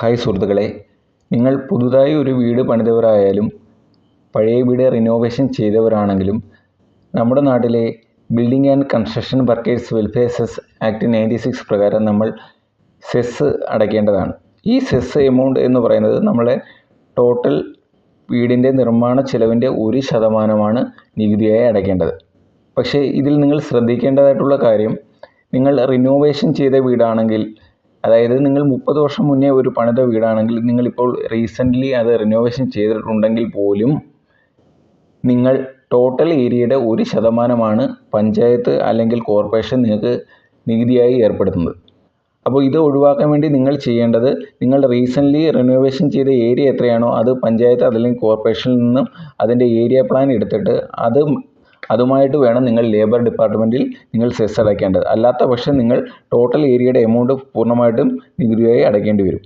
Hi സുഹൃത്തുക്കളെ. നിങ്ങൾ പുതുതായി ഒരു വീട് പണിതവരായാലും പഴയ വീട് റിനോവേഷൻ ചെയ്തവരാണെങ്കിലും നമ്മുടെ നാട്ടിലെ building and construction workers welfare cess act ninety six പ്രകാരം നമ്മൾ സെസ് അടയ്ക്കേണ്ടതാണ്. ഈ സെസ് എമൗണ്ട് എന്ന് പറയുന്നത് നമ്മളെ ടോട്ടൽ വീടിന്റെ നിർമ്മാണ ചെലവിന്റെ ഒരു ശതമാനമാണ് നികുതിയായി അടയ്ക്കേണ്ടത്. പക്ഷേ ഇതിൽ നിങ്ങൾ ശ്രദ്ധിക്കേണ്ടതായിട്ടുള്ള കാര്യം നിങ്ങൾ റിനോവേഷൻ ചെയ്ത വീടാണെങ്കിൽ അതായത് നിങ്ങൾ മുപ്പത് വർഷം മുന്നേ ഒരു പണിത വീടാണെങ്കിൽ നിങ്ങളിപ്പോൾ റീസെന്റ്ലി അത് റിനോവേഷൻ ചെയ്തിട്ടുണ്ടെങ്കിൽ പോലും നിങ്ങൾ ടോട്ടൽ ഏരിയയുടെ ഒരു ശതമാനമാണ് പഞ്ചായത്ത് അല്ലെങ്കിൽ കോർപ്പറേഷൻ നിങ്ങൾക്ക് നികുതിയായി ഏർപ്പെടുത്തുന്നത്. അപ്പോൾ ഇത് ഒഴിവാക്കാൻ വേണ്ടി നിങ്ങൾ ചെയ്യേണ്ടത് നിങ്ങൾ റീസെന്റ്ലി റിനോവേഷൻ ചെയ്ത ഏരിയ എത്രയാണോ അത് പഞ്ചായത്ത് അതല്ലെങ്കിൽ കോർപ്പറേഷനിൽ നിന്നും അതിന്റെ ഏരിയ പ്ലാൻ എടുത്തിട്ട് അത് അതുമായിട്ട് വേണം നിങ്ങൾ ലേബർ ഡിപ്പാർട്ട്മെന്റിൽ നിങ്ങൾ സെസ് അടയ്ക്കേണ്ടത്. അല്ലാത്ത പക്ഷം നിങ്ങൾ ടോട്ടൽ ഏരിയയുടെ എമൗണ്ട് പൂർണമായിട്ടും നികുതിയായി അടയ്ക്കേണ്ടി വരും.